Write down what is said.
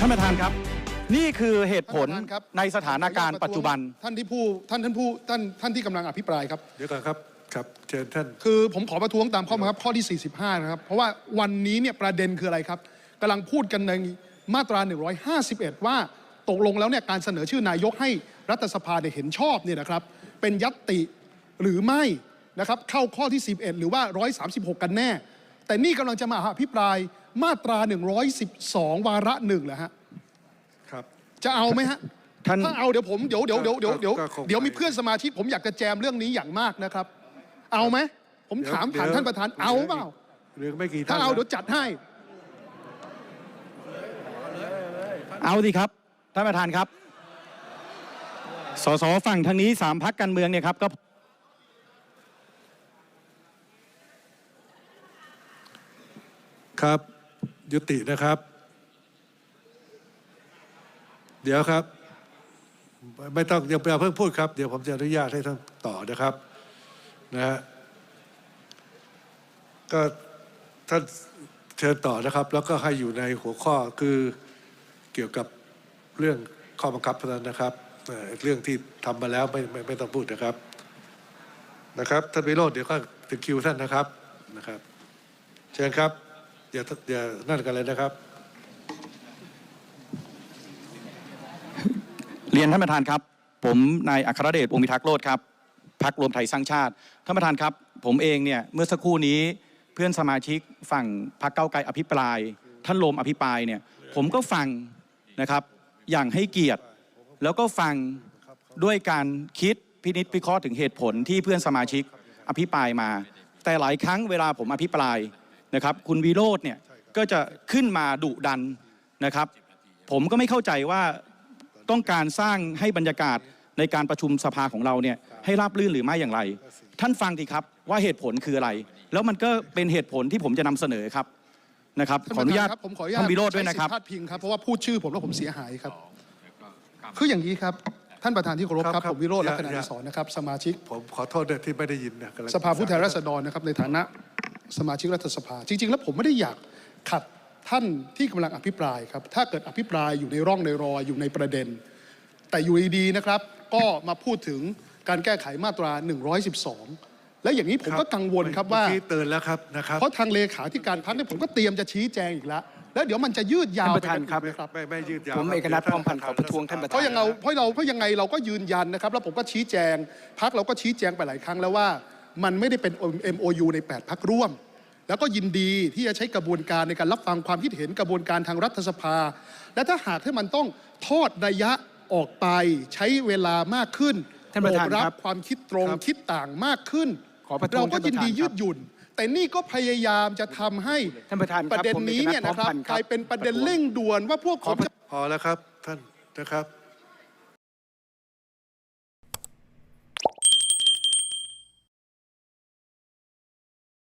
ท่านประธานครับ นี่คือเหตุผลท่านประธานครับในสถานการณ์ปัจจุบัน ท่านที่ผู้ท่านท่านผู้ท่านท่านที่กำลังอภิปรายครับเดี๋ยวก่อนครับครับเชิญท่านคือผมขอประท้วงตามข้อบังคับข้อที่ 45 นะครับ เพราะว่าวันนี้เนี่ยประเด็นคืออะไรครับกำลังพูดกันในมาตรา 151 ว่าตกลงแล้วเนี่ยการเสนอชื่อนายกให้รัฐสภาได้เห็นชอบเนี่ยนะครับ เป็นยัตติหรือไม่นะครับเข้าข้อที่ 11 หรือว่า 136 กันแน่ แต่นี่กำลังจะมาอภิปรายมาตรา 112 วาระหนึ่งเหรอฮะครับ จะเอาไหมฮะท่านถ้าเอาเดี๋ยวผมเดี๋ยวเดี๋ยวเดี๋ยวเดี๋ยวเดี๋ยวก็คงเดี๋ยวมีไปเพื่อนสมาชิกผมอยากจะแจมเรื่องนี้อย่างมากนะครับ เอาไหมผมเดี๋ยวถามผ่านเดี๋ยวท่านประธานเอาเปล่าเหลือไม่กี่ท่าถ้านเอาเดี๋ยวนะจัดให้ เอาสิครับท่านประธานครับสสฝั่งทางนี้สามพักการเมืองเนี่ยครับก็ ครับ ยุตินะครับ เดี๋ยวครับ ไม่ต้องอย่าเพิ่งพูดครับ เดี๋ยวผมจะอนุญาตให้ท่านต่อนะครับนะฮะก็ท่านเชิญต่อนะครับ แล้วก็ให้อยู่ในหัวข้อคือเกี่ยวกับเรื่องข้อบังคับเท่านั้นนะครับเรื่องที่ทำมาแล้วไม่ไม่ไม่ต้องพูดนะครับนะครับท่านวิโรจน์เดี๋ยวก็ถึงคิวท่านนะครับนะครับ เชิญครับ อย่าอย่านั่นกันเลยนะครับ เรียนท่านประธานครับ ผมนายอัครเดชวงศ์พิทักษ์โลดครับพักรวมไทยสร้างชาติท่านประธานครับ ผมเองเนี่ยเมื่อสักครู่นี้เพื่อนสมาชิกฝั่งพรรคเก้าไกลอภิปราย ท่านลมอภิปรายเนี่ยผมก็ฟังนะครับอย่างให้เกียรติ แล้วก็ฟังด้วยการคิดพินิจพิเคราะห์ถึงเหตุผลที่เพื่อนสมาชิกอภิปรายมา แต่หลายครั้งเวลาผมอภิปราย นะครับคุณวิโรธเนี่ยก็จะขึ้นมาดุดันนะครับ ผมก็ไม่เข้าใจว่าต้องการสร้างให้บรรยากาศในการประชุมสภาของเราเนี่ยให้ราบรื่นหรือไม่อย่างไร ท่านฟังทีครับว่าเหตุผลคืออะไร แล้วมันก็เป็นเหตุผลที่ผมจะนำเสนอครับนะครับท่านขออนุญาตประธครับผมขออนุญาตท่านวิโรธด้วยนะครับใช้สิทธิ์พาดพิงครับเพราะว่าพูดชื่อผมแล้วผมเสียหายครับคืออย่างนี้ครับท่านประธานที่เคารพครับครับครับผมวิโรจน์อย่าลักษณะอย่าสอนนะครับสมาชิกผมขอโทษด้วยที่ไม่ได้ยินนะกำลังสภาผู้แทนราษฎรนะครับในฐานะ สมาชิกรัฐสภา จริง ๆ แล้วผมไม่ได้อยากขัดท่านที่กำลังอภิปรายครับ ถ้าเกิดอภิปรายอยู่ในร่องในรอยอยู่ในประเด็น แต่อยู่ดีๆนะครับ ก็มาพูดถึงการแก้ไขมาตรา 112 และอย่างนี้ผมก็กังวลครับว่าเมื่อกี้เตือนแล้วครับนะครับเพราะทางเลขาธิการพักเนี่ยผมก็เตรียมจะชี้แจงอีกแล้วแล้วเดี๋ยวมันจะยืดยาวท่านประธานครับไปกัอีกไหมครับไม่ไม่ยืดยาวผมครับเอกนัทดี๋ยวพร้อมพันธ์ขอประท้วงท่านประธเพราะยังเราเพราะเราเพราะยังไงเราก็ยืนยันนะครับ แล้วผมก็ชี้แจงพักเราก็ชี้แจงไปหลายครั้งแล้วว่า มันไม่ได้เป็น MOU ใน 8 พักร่วม แล้วก็ยินดีที่จะใช้กระบวนการในการรับฟังความคิดเห็นกระบวนการทางรัฐสภา และถ้าหากที่มันต้องทอดระยะออกไปใช้เวลามากขึ้นท่านประธานโอบรับครับความคิดตรงครับคิดต่างมากขึ้นขอประท้วงเราก็ยินดีท่านประธานยืดหยุ่นแต่นี่ก็พยายามจะทำให้ท่านประธานครับประเด็นผมเอกนี้นัทเนี่ยนะครับพร้อมพันธ์ครับกลายเป็นประเด็นเร่งด่วนว่าพวกผมจะพอแล้วครับท่านนะครับ